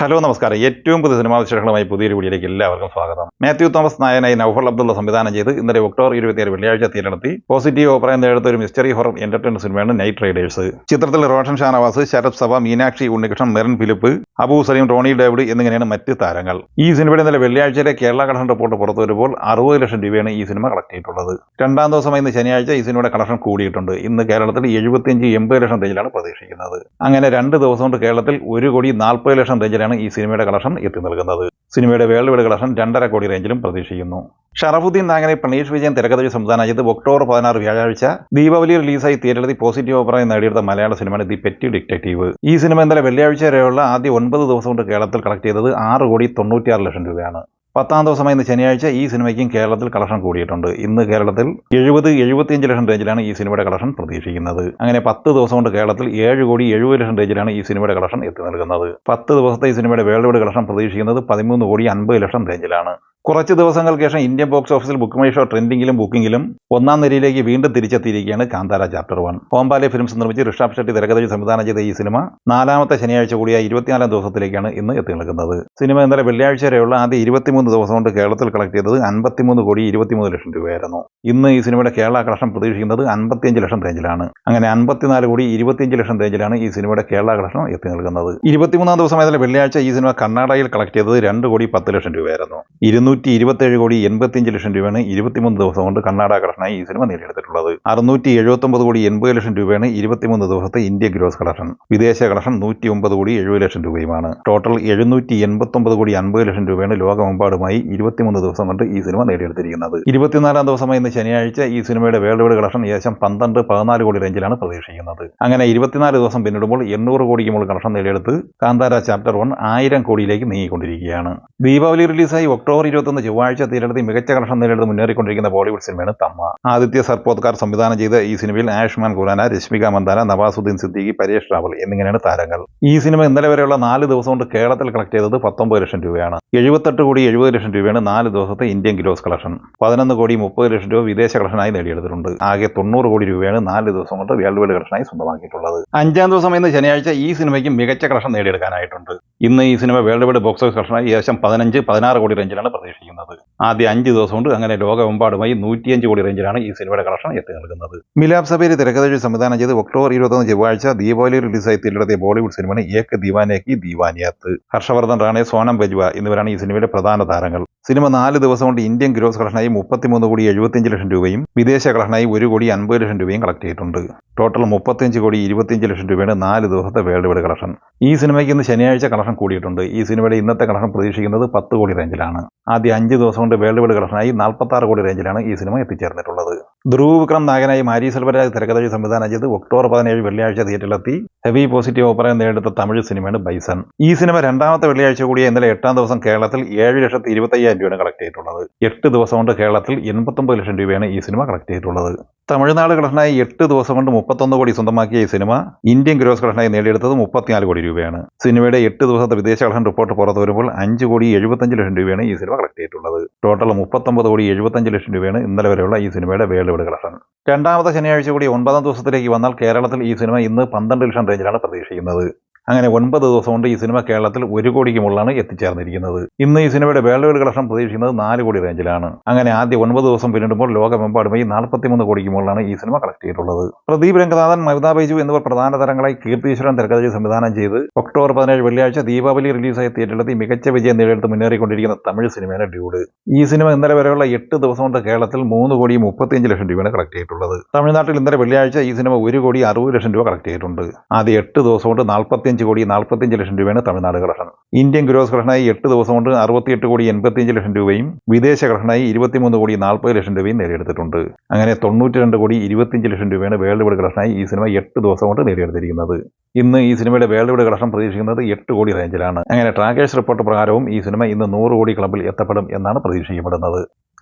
Hello നമസ്കാരം. ഏറ്റവും പുതിയ സിനിമാ വിശേഷങ്ങളുമായി പുതിയൊരു വീഡിയോയിലേക്ക് എല്ലാവർക്കും സ്വാഗതം. മാത്യു തോമസ് നായനായി നൌഫൽ അബ്ദുള്ള സംവിധാനം ചെയ്ത് ഇന്നലെ ഒക്ടോബർ ഇരുപത്തിയേഴ് വെള്ളിയാഴ്ച തീരണത്തി പോസിറ്റീവ് അഭിപ്രായം നേടുത്ത ഒരു മിസ്റ്ററി ഹൊറർ എന്റർടൈൻമെന്റ് സിനിമയാണ് നൈറ്റ് റൈഡേഴ്സ്. ചിത്രത്തിൽ റോഷൻ ഷാനവാസ് ശരത് സഭ മീനാക്ഷി ഉണ്ണികൃഷ്ണൻ മെറിൻ ഫിലിപ്പ് അബു സലീം ടോണി ഡേവിഡ് എന്നിങ്ങനെയാണ് മറ്റ് താരങ്ങൾ. ഈ സിനിമയുടെ ഇന്നലെ വെള്ളിയാഴ്ചയിലെ കേരള കളക്ഷൻ റിപ്പോർട്ട് പുറത്തു വരുമ്പോൾ അറുപത് ലക്ഷം രൂപയാണ് ഈ സിനിമ കളക്ട് ചെയ്തിട്ടുള്ളത്. രണ്ടാം ദിവസമായി ഇന്ന് ശനിയാഴ്ച ഈ സിനിമയുടെ കളക്ഷൻ കൂടിയിട്ടുണ്ട്. ഇന്ന് കേരളത്തിൽ എഴുപത്തിയഞ്ച് എൺപത് ലക്ഷം റേഞ്ചിലാണ് പ്രതീക്ഷിക്കുന്നത്. അങ്ങനെ രണ്ട് ദിവസം കൊണ്ട് കേരളത്തിൽ ഒരു കോടി നാൽപ്പത് ലക്ഷം റേഞ്ചിലാണ് ഈ സിനിമയുടെ കളക്ഷൻ എത്തി നൽകുന്നത്. സിനിമയുടെ വേൾഡ് വൈഡ് കളക്ഷൻ രണ്ടര കോടി റേഞ്ചിലും പ്രതീക്ഷിക്കുന്നു. ഷറഫുദ്ദീൻ നാഗനെ പ്രണീഷ് വിജയൻ തിരക്കഥയിൽ സംവിധാനം ചെയ്ത് ഒക്ടോബർ പതിനാറ് വ്യാഴാഴ്ച ദീപാവലി റിലീസായി തിയേറ്ററിൽ പോസിറ്റീവ് അഭിപ്രായം നേടിയെടുത്ത മലയാള സിനിമയാണ് ദി പെറ്റി ഡിറ്റക്റ്റീവ്. ഈ സിനിമ ഇന്നലെ വെള്ളിയാഴ്ച വരെയുള്ള ആദ്യ ഒൻപത് ദിവസം കൊണ്ട് കേരളത്തിൽ കളക്ട് ചെയ്തത് ആറ് കോടി തൊണ്ണൂറ്റിയാറ് ലക്ഷം രൂപയാണ്. പത്താം ദിവസമായി ഇന്ന് ശനിയാഴ്ച ഈ സിനിമയ്ക്കും കേരളത്തിൽ കളക്ഷൻ കൂടിയിട്ടുണ്ട്. ഇന്ന് കേരളത്തിൽ എഴുപത് എഴുപത്തിയഞ്ച് ലക്ഷം റേഞ്ചിലാണ് ഈ സിനിമയുടെ കളക്ഷൻ പ്രതീക്ഷിക്കുന്നത്. അങ്ങനെ പത്ത് ദിവസം കൊണ്ട് കേരളത്തിൽ ഏഴ് കോടി എഴുപത് ലക്ഷം റേഞ്ചിലാണ് ഈ സിനിമയുടെ കളക്ഷൻ എത്തി നൽകുന്നത്. പത്ത് ദിവസത്തെ ഈ സിനിമയുടെ വേൾഡ് വൈഡ് കളക്ഷൻ പ്രതീക്ഷിക്കുന്നത് പതിമൂന്ന് കോടി അൻപത് ലക്ഷം റേഞ്ചിലാണ്. കുറച്ച് ദിവസങ്ങൾക്ക് ശേഷം ഇന്ത്യൻ ബോക്സ് ഓഫീസിൽ ബുക്ക് മൈ ഷോ ട്രെൻഡിങ്ങിലും ബുക്കിങ്ങിലും ഒന്നാം നിരയിലേക്ക് വീണ്ടും തിരിച്ചെത്തിയിരിക്കുകയാണ് Kantara chapter one Hombale films നിർമ്മിച്ച് ഋഷഭ് ഷെട്ടി തിരക്കഥയിൽ സംവിധാനം ചെയ്ത ഈ സിനിമ നാലാമത്തെ ശനിയാഴ്ച കൂടിയ ഇരുപത്തിനാലാം ദിവസത്തിലേക്കാണ് ഇന്ന് എത്തി നിൽക്കുന്നത് സിനിമ ഇന്നലെ വെള്ളിയാഴ്ച വരെയുള്ള ആദ്യ ഇരുപത്തിമൂന്ന് ദിവസം കൊണ്ട് കേരളത്തിൽ കളക്ട് ചെയ്തത് അൻപത്തിമൂന്ന് കോടി ഇരുപത്തിമൂന്ന് ലക്ഷം രൂപയായിരുന്നു. ഇന്ന് ഈ സിനിമയുടെ കേരള കളക്ഷൻ പ്രതീക്ഷിക്കുന്നത് അൻപത്തിയഞ്ച് ലക്ഷം റേഞ്ചിലാണ് അങ്ങനെ അൻപത്തിനാല് കോടി ഇരുപത്തിയഞ്ച് ലക്ഷം റേഞ്ചിലാണ് ഈ സിനിമയുടെ കേരള കളക്ഷൻ എത്തി നിൽക്കുന്നത് ഇരുപത്തിമൂന്നാം ദിവസം ഇന്നലെ വെള്ളിയാഴ്ച ഈ സിനിമ കർണാടകയിൽ കളക്ട് ചെയ്തത് രണ്ട് കോടി പത്ത് ലക്ഷം രൂപയായിരുന്നു. ഇരുപത്തേഴ് കോടി എൺപത്തിയഞ്ച് ലക്ഷം രൂപയാണ് ഇരുപത്തിമൂന്ന് ദിവസം കൊണ്ട് കർണാടക കളക്ഷനായി ഈ സിനിമ നേടിയെടുത്തിട്ടുള്ളത്. അറുന്നൂറ്റി എഴുപത്തൊമ്പത് കോടി എൺപത് ലക്ഷം രൂപയാണ് ഇരുപത്തിമൂന്ന് ദിവസത്തെ ഇന്ത്യ ഗ്രോസ് കളക്ഷൻ. വിദേശ കളക്ഷൻ നൂറ്റി ഒമ്പത് കോടി എഴുപത് ലക്ഷം രൂപയുമാണ്. ടോട്ടൽ എഴുന്നൂറ്റി എൺപത്തൊമ്പത് കോടി അൻപത് ലക്ഷം രൂപയാണ് ലോകമെമ്പാടുമായി ഇരുപത്തിമൂന്ന് ദിവസം കൊണ്ട് ഈ സിനിമ നേടിയെടുത്തിരിക്കുന്നത്. ഇരുപത്തിനാലാം ദിവസമായി ഇന്ന് ശനിയാഴ്ച ഈ സിനിമയുടെ വേൾഡ് വൈഡ് കളക്ഷൻ ഏകദേശം പന്ത്രണ്ട് പതിനാല് കോടി റേഞ്ചിലാണ് പ്രതീക്ഷിക്കുന്നത്. അങ്ങനെ ഇരുപത്തിനാല് ദിവസം പിന്നിടുമ്പോൾ എണ്ണൂറ് കോടിക്ക് മുകളിൽ കളക്ഷൻ നേടിയെടുത്ത് കാന്താര ചാപ്റ്റർ വൺ ആയിരം കോടിയിലേക്ക് നീങ്ങിക്കൊണ്ടിരിക്കുകയാണ്. ദീപാവലി റിലീസായി ഒക്ടോബർ ഇരുപത്തൊന്ന് ചൊവ്വാഴ്ച തീരെടുത്ത് മികച്ച കളക്ഷൻ നേടിയെടുത്ത് മുന്നേറിക്കൊണ്ടിരിക്കുന്ന ബോളിവുഡ് സിനിമയാണ് തമ്മ. ആദിത്യ സർപ്പോത്കാർ സംവിധാനം ചെയ്ത ഈ സിനിമയിൽ ആയുഷ്മാൻ ഖുറാന രശ്മിക മന്ദാന നവാസുദ്ദീൻ സിദ്ദീഖി പരേഷ് റാവൽ എന്നിങ്ങനെയാണ് താരങ്ങൾ. ഈ സിനിമ ഇന്നലെ വരെയുള്ള നാല് ദിവസം കൊണ്ട് കേരളത്തിൽ കളക്ട് ചെയ്തത് പത്തൊമ്പത് ലക്ഷം രൂപയാണ്. എഴുപത്തെട്ട് കോടി എഴുപത് ലക്ഷം രൂപയാണ് നാല് ദിവസത്തെ ഇന്ത്യൻ ഗ്രോസ് കളക്ഷൻ. പതിനൊന്ന് കോടി മുപ്പത് ലക്ഷം രൂപ വിദേശ കളക്ഷനായി നേടിയെടുത്തിട്ടുണ്ട്. ആകെ തൊണ്ണൂറ് കോടി രൂപയാണ് നാല് ദിവസം കൊണ്ട് വേൾഡ് വൈഡ് കളക്ഷനായി സ്വന്തമാക്കിയിട്ടുള്ളത്. അഞ്ചാം ദിവസം ഇന്ന് ശനിയാഴ്ച ഈ സിനിമയ്ക്ക് മികച്ച കളക്ഷൻ നേടിയെടുക്കാനായിട്ടുണ്ട്. ഇന്ന് ഈ cinema world wide box office collection ഏകദേശം പതിനഞ്ച് പതിനാറ് കോടി റേഞ്ചിലാണ് പ്രതീക്ഷിക്കുന്നത്. ആദ്യ അഞ്ച് ദിവസം കൊണ്ട് അങ്ങനെ ലോകമെമ്പാടുമായി നൂറ്റിയഞ്ച് കോടി റേഞ്ചിലാണ് ഈ സിനിമയുടെ കളക്ഷൻ എത്തി നൽകുന്നത് മിലാബ് സബേരി തിരക്കഥ സംവിധാനം ചെയ്ത് ഒക്ടോബർ ഇരുപത്തൊന്ന് ചൊവ്വാഴ്ച ദീപാവലി റിലീസായി തിരഞ്ഞെടുത്തിയ ബോളിവുഡ് സിനിമയാണ് ഏക്ക് ദീവാനേക്ക് ദീവാനിയാത്ത്. ഹർഷവർദ്ധൻ റാണെ സോനം ബജ്വ എന്നിവരാണ് ഈ സിനിമയുടെ പ്രധാന താരങ്ങൾ. സിനിമ നാല് ദിവസം കൊണ്ട് ഇന്ത്യൻ ഗ്രോസ് കളക്ഷനായി മുപ്പത്തിമൂന്ന് കോടി എഴുപത്തിയഞ്ച് ലക്ഷം രൂപയും വിദേശ കളക്ഷനായി ഒരു കോടി അൻപത് ലക്ഷം രൂപയും കളക്ട് ചെയ്തിട്ടുണ്ട്. ടോട്ടൽ മുപ്പത്തിയഞ്ച് കോടി ഇരുപത്തിയഞ്ച് ലക്ഷം രൂപയാണ് നാല് ദിവസത്തെ വേൾഡ് വൈഡ് കളക്ഷൻ. ഈ സിനിമയ്ക്ക് ഇന്ന് ശനിയാഴ്ച കളക്ഷൻ കൂടിയിട്ടുണ്ട്. ഈ സിനിമയുടെ ഇന്നത്തെ കളക്ഷൻ പ്രതീക്ഷിക്കുന്നത് പത്ത് കോടി റേഞ്ചിലാണ്. ആദ്യ അഞ്ച് ദിവസം കൊണ്ട് വേൾഡ് വൈഡ് കളക്ഷനായി നാൽപ്പത്താറ് കോടി റേഞ്ചിലാണ് ഈ സിനിമ എത്തിച്ചേർന്നിട്ടുള്ളത്. ധ്രുവ് വിക്രം നായകനായി മാരി സെൽവരാജ് തിരക്കഥയിൽ സംവിധാനം ചെയ്ത് ഒക്ടോബർ പതിനേഴ് വെള്ളിയാഴ്ച തിയേറ്ററിലെത്തി. ഹെവി പോസിറ്റീവ് ഓപ്പറയം നേടിയെടുത്ത തമിഴ് സിനിമയാണ് ബൈസൺ. ഈ സിനിമ രണ്ടാമത്തെ വെള്ളിയാഴ്ച കൂടിയ ഇന്നലെ എട്ടാം ദിവസം കേരളത്തിൽ ഏഴ് ലക്ഷത്തി ഇരുപത്തയ്യായിരം രൂപയാണ് കളക്ട് ചെയ്തിട്ടുള്ളത്. എട്ട് ദിവസം കൊണ്ട് കേരളത്തിൽ എൺപത്തൊമ്പത് ലക്ഷം രൂപയാണ് ഈ സിനിമ കളക്ട് ചെയ്തിട്ടുള്ളത്. തമിഴ്നാട് കളക്ഷനായി എട്ട് ദിവസം കൊണ്ട് മുപ്പത്തൊന്ന് കോടി സ്വന്തമാക്കിയ ഈ സിനിമ ഇന്ത്യൻ ഗ്രോസ് കളക്ഷനായി നേടിയെടുത്തത് മുപ്പത്തിനാല് കോടി രൂപയാണ്. സിനിമയുടെ എട്ട് ദിവസത്തെ വിദേശ കളക്ഷൻ റിപ്പോർട്ട് പുറത്തു വരുമ്പോൾ അഞ്ച് കോടി എഴുപത്തഞ്ച് ലക്ഷം രൂപയാണ് ഈ സിനിമ കളക്ട് ചെയ്തിട്ടുള്ളത്. ടോട്ടൽ മുപ്പത്തൊമ്പത് കോടി എഴുപത്തഞ്ച് ലക്ഷം രൂപയാണ് ഇന്നലെ വരെയുള്ള ഈ സിനിമയുടെ വേൾഡ് വൈഡ് കളക്ഷൻ. രണ്ടാമത്തെ ശനിയാഴ്ച കൂടി ഒൻപതാം ദിവസത്തിലേക്ക് വന്നാൽ കേരളത്തിൽ ഈ സിനിമ ഇന്ന് പന്ത്രണ്ട് ലക്ഷം റേഞ്ചിലാണ് പ്രതീക്ഷിക്കുന്നത്. അങ്ങനെ ഒൻപത് ദിവസം കൊണ്ട് ഈ സിനിമ കേരളത്തിൽ ഒരു കോടിക്ക് മുകളിലാണ് എത്തിച്ചേർന്നിരിക്കുന്നത്. ഇന്ന് ഈ സിനിമയുടെ വേൾഡ് വൈഡ് കളക്ഷൻ പ്രതീക്ഷിക്കുന്നത് നാല് കോടി റേഞ്ചിലാണ് അങ്ങനെ ആദ്യ ഒൻപത് ദിവസം പിന്നിടുമ്പോൾ ലോകമെമ്പാടുമായി നാൽപ്പത്തിമൂന്ന് കോടിക്ക് മുകളിലാണ് ഈ സിനിമ കളക്ട് ചെയ്തിട്ടുള്ളത്. പ്രദീപ് രംഗനാഥൻ മവിത ബൈജു എന്നിവർ പ്രധാന താരങ്ങളായി കീർത്തീശ്വരൻ തിരക്കഥയിൽ സംവിധാനം ചെയ്ത് ഒക്ടോബർ പതിനേഴ് വെള്ളിയാഴ്ച ദീപാവലി റിലീസായി തിയേറ്ററിലെത്തി മികച്ച വിജയം നേടിയെടുത്ത് മുന്നേറിക്കൊണ്ടിരിക്കുന്ന തമിഴ് സിനിമയാണ് ഡ്യൂഡ്. ഈ സിനിമ ഇന്നലെ വരെയുള്ള എട്ട് ദിവസം കൊണ്ട് കേരളത്തിൽ മൂന്ന് കോടി മുപ്പത്തിയഞ്ച് ലക്ഷം രൂപയാണ് കളക്ട് ചെയ്തിട്ടുള്ളത്. തമിഴ്നാട്ടിൽ ഇന്നലെ വെള്ളിയാഴ്ച ഈ സിനിമ ഒരു കോടി അറുപത് ലക്ഷം രൂപ കളക്ട് ചെയ്തിട്ടുണ്ട്. ആദ്യ എട്ട് ദിവസം കൊണ്ട് നാൽപ്പത്തിയഞ്ച് കോടി നാൽപ്പത്തിയഞ്ച് ലക്ഷം രൂപയാണ് തമിഴ്നാട് കളക്ഷൻ ഇന്ത്യൻ ഗ്രോസ് കളക്ഷനായി എട്ട് ദിവസം കൊണ്ട് അറുപത്തിയെട്ട് കോടി എൺപത്തിയഞ്ച് ലക്ഷം രൂപയും വിദേശ കളക്ഷനായി ഇരുപത്തിമൂന്ന് കോടി നാൽപ്പത് ലക്ഷം രൂപയും നേടിയെടുത്തിട്ടുണ്ട്. അങ്ങനെ തൊണ്ണൂറ്റി രണ്ട് കോടി ഇരുപത്തിയഞ്ച് ലക്ഷം രൂപയാണ് വേൾഡ് വൈഡ് കളക്ഷനായി ഈ സിനിമ എട്ട് ദിവസം കൊണ്ട് നേടിയെടുത്തിരിക്കുന്നത്. ഇന്ന് ഈ സിനിമയുടെ വേൾഡ് വൈഡ് കളക്ഷൻ പ്രതീക്ഷിക്കുന്നത് എട്ട് കോടി റേഞ്ചിലാണ്. അങ്ങനെ ട്രാക്കേഴ്സ് റിപ്പോർട്ട് പ്രകാരവും ഈ സിനിമ ഇന്ന് നൂറ് കോടി ക്ലബിൽ എത്തപ്പെടും എന്നാണ് പ്രതീക്ഷിക്കപ്പെടുന്നത്.